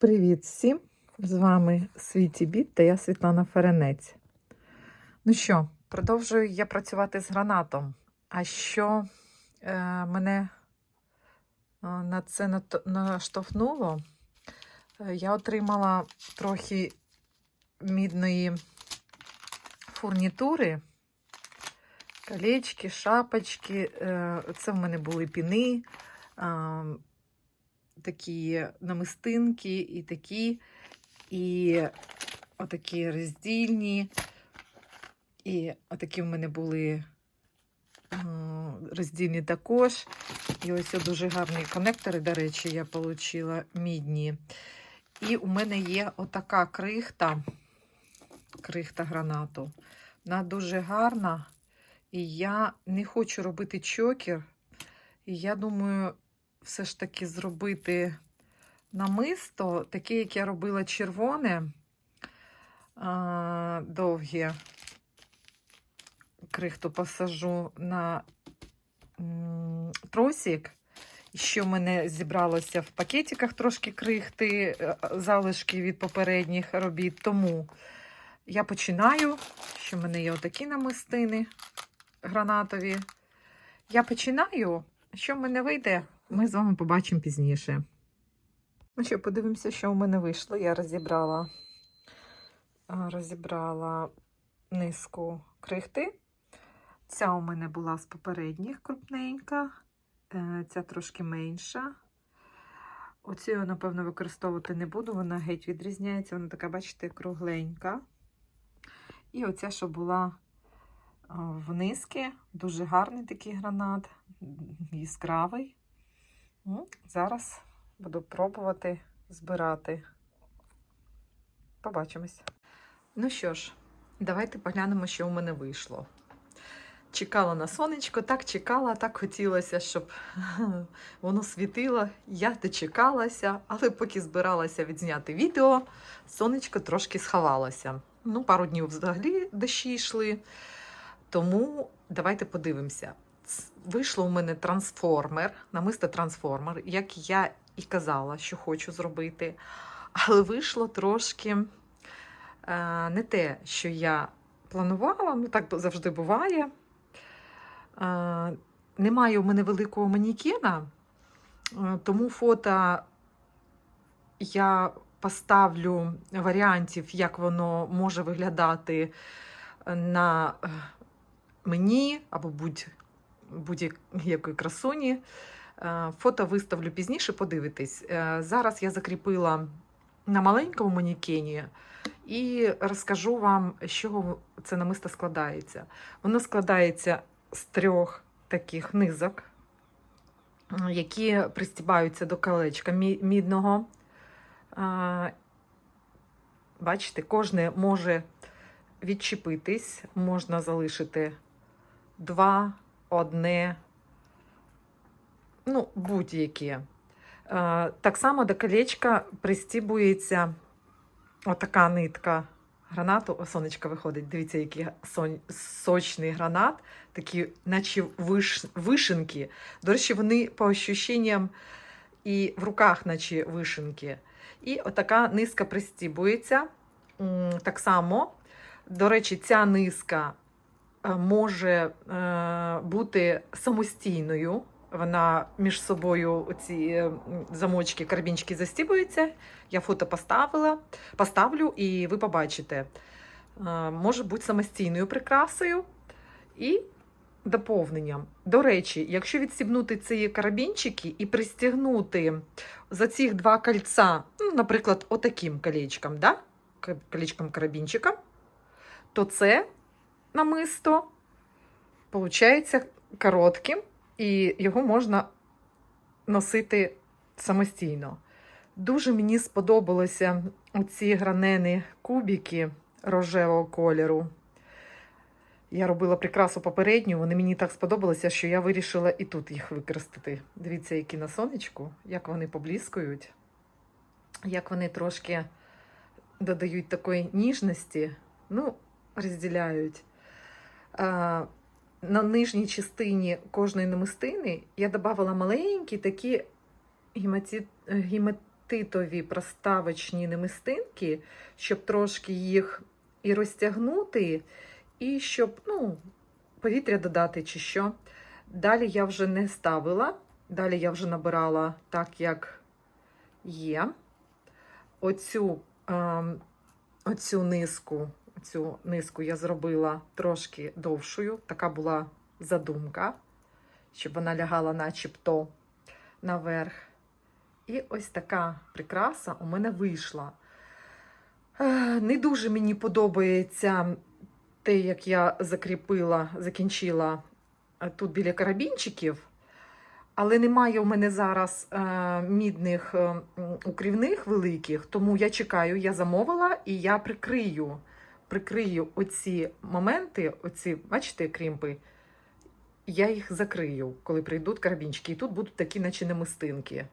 Привіт всім! З вами Світі Біт та я Світлана Ференець. Ну що, продовжую я працювати з гранатом. А що е, мене е, на це наштовхнуло? Е, Я отримала трохи мідної фурнітури, колечки, шапочки. Е, Це в мене були піни. Такі намистинки і такі, і отакі роздільні. І отакі в мене були роздільні також. І ось дуже гарні конектори, до речі, я отримала мідні. І у мене є отака крихта, крихта гранату. Вона дуже гарна. І я не хочу робити чокер. І я думаю, все ж таки зробити намисто, таке, як я робила червоне, довге. Крихту посажу на тросик. Що в мене зібралося в пакетиках трошки крихти, е, залишки від попередніх робіт. Тому я починаю, що в мене є отакі намистини гранатові. Я починаю. Що в мене вийде, ми з вами побачимо пізніше. Ну що, подивимося, що в мене вийшло. Я розібрала, розібрала низку крихти. Ця у мене була з попередніх крупненька, е, ця трошки менша. Оцю я, напевно, використовувати не буду, вона геть відрізняється, вона така, бачите, кругленька. І оця, що була а, в низки, дуже гарний такий гранат, яскравий. Зараз буду пробувати збирати. Побачимось. Ну що ж, давайте поглянемо, що у мене вийшло. Чекала на сонечко, так чекала, так хотілося, щоб воно світило. Я дочекалася, але поки збиралася відзняти відео, сонечко трошки сховалося. Ну, пару днів взагалі дощі йшли. Тому давайте подивимося. Вийшло у мене трансформер, намисто трансформер, як я і казала, що хочу зробити. Але вийшло трошки е, не те, що я планувала, ну так завжди буває. Е, немає у мене великого манікена, е, тому фото я поставлю варіантів, як воно може виглядати на мені або будь, будь-якої красуні. Е, Фото виставлю пізніше, подивитись. Е, Зараз я закріпила на маленькому манікені і розкажу вам, з чого це намисто складається. Воно складається з трьох таких низок, які пристібаються до колечка мідного. Е, Бачите, кожне може відчепитись, можна залишити два, одне, ну, будь-яке. Е, Так само до колечка пристібується отака нитка гранату. О, сонечко виходить. Дивіться, який сон- сочний гранат, такі, наче виш... вишенки. До речі, вони по ощущенням і в руках, наче вишенки. І отака низка пристібується. Так само, до речі, ця низка може е, бути самостійною. Вона між собою ці е, замочки, карабінчики застібуються. Я фото поставила, поставлю, і ви побачите. Е, Може бути самостійною прикрасою і доповненням. До речі, якщо відстібнути ці карабінчики і пристігнути за цих два кольця, ну, наприклад, отаким колечком, да? колечком карабінчиком, то це намисто получається коротким, і його можна носити самостійно. Дуже мені сподобалися ці гранени кубики рожевого кольору. Я робила прикрасу попередню, вони мені так сподобалися, що я вирішила і тут їх використати. Дивіться, які на сонечку, як вони поблискують, як вони трошки додають такої ніжності, ну, розділяють. На нижній частині кожної намистини я додавала маленькі такі стеклотитові проставочні намистинки, щоб трошки їх і розтягнути, і щоб ну, повітря додати чи що. Далі я вже не ставила. Далі я вже набирала так, як є. Оцю, ем, оцю низку, цю низку я зробила трошки довшою. Така була задумка, щоб вона лягала начебто наверх. І ось така прикраса у мене вийшла. Е, Не дуже мені подобається те, як я закріпила, закінчила е, тут біля карабінчиків. Але немає у мене зараз е, мідних е, укрівних великих, тому я чекаю, я замовила і я прикрию. Прикрию оці моменти, оці, бачите, крімпи, я їх закрию, коли прийдуть карабінчики. І тут будуть такі, наче намистинки.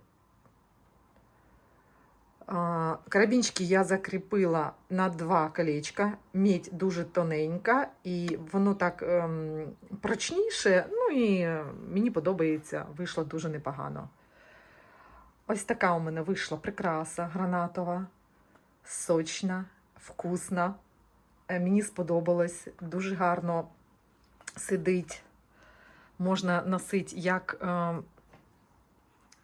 А, Карабінчики я закріпила на два колечка. Медь дуже тоненька, і воно так ем, прочніше. Ну і мені подобається, вийшло дуже непогано. Ось така у мене вийшла прикраса гранатова, сочна, вкусна. Е, Мені сподобалось, дуже гарно сидить. Можна носити як е,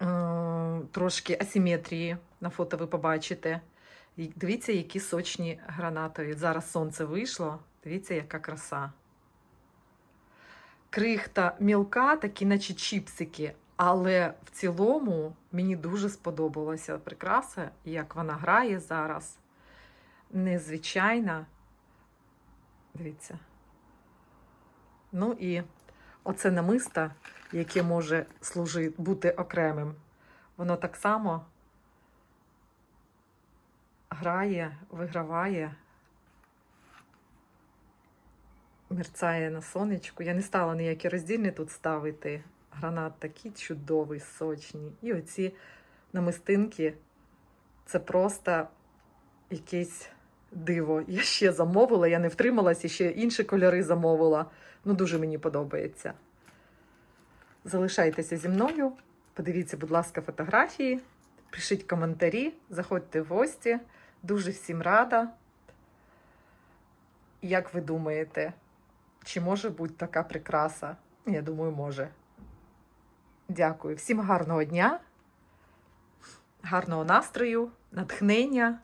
е, трошки асиметрії. На фото ви побачите. І Дивіться, які сочні гранатові. Зараз сонце вийшло. Дивіться, яка краса. Крихта мілка, такі, наче чіпсики. Але в цілому мені дуже сподобалася прикраса, як вона грає зараз. Незвичайна. Дивіться. Ну і оце намисто, яке може служити, бути окремим. Воно так само грає, виграває, мерцає на сонечку. Я не стала ніякі роздільні тут ставити. Гранат такий чудовий, сочний. І оці намистинки це просто якесь диво. Я ще замовила, я не втрималася, ще інші кольори замовила. Ну, дуже мені подобається. Залишайтеся зі мною. Подивіться, будь ласка, фотографії, пишіть коментарі, заходьте в гості. Дуже всім рада. Як ви думаєте, чи може бути така прикраса? Я думаю, може. Дякую. Всім гарного дня, гарного настрою, натхнення.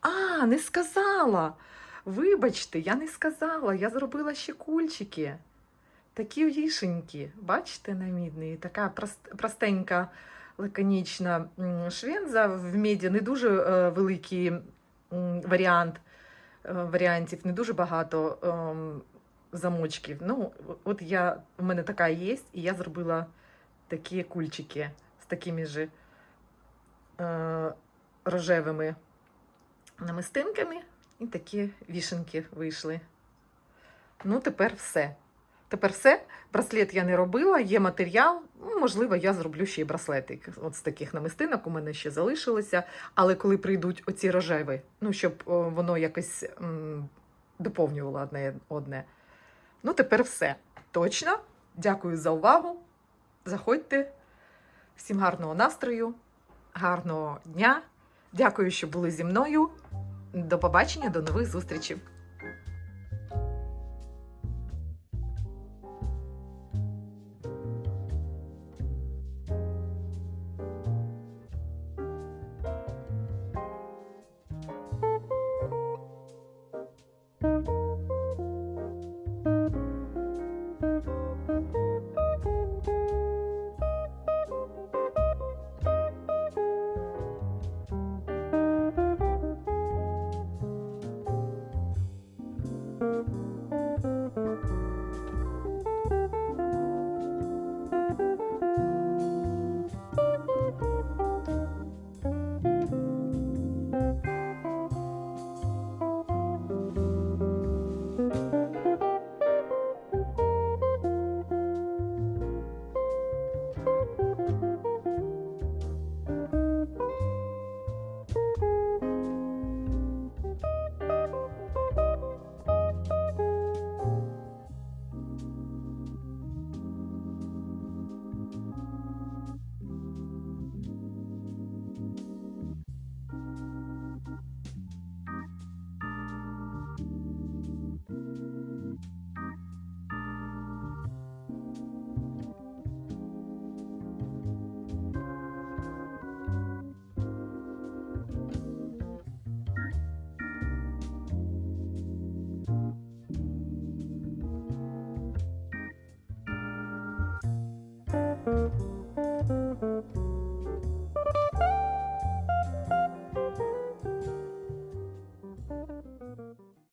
А, не сказала. Вибачте, я не сказала. Я зробила ще кульчики. Такі вішенькі. Бачите, на мідний? Така простенька, лаконічна швенза в меді. Не дуже е, великий варіант е, варіантів, не дуже багато ем, замочків. Ну, от я, у мене така є, і я зробила такі кульчики з такими же е, рожевими намистинками. І такі вішенки вийшли. Ну, тепер все. Тепер все. Браслет я не робила, є матеріал. Ну, можливо, я зроблю ще й браслетик. От з таких намистинок у мене ще залишилося. Але коли прийдуть оці рожеві, ну, щоб воно якось м, доповнювало одне одне. Ну, тепер все. Точно. Дякую за увагу. Заходьте. Всім гарного настрою, гарного дня. Дякую, що були зі мною. До побачення, до нових зустрічей.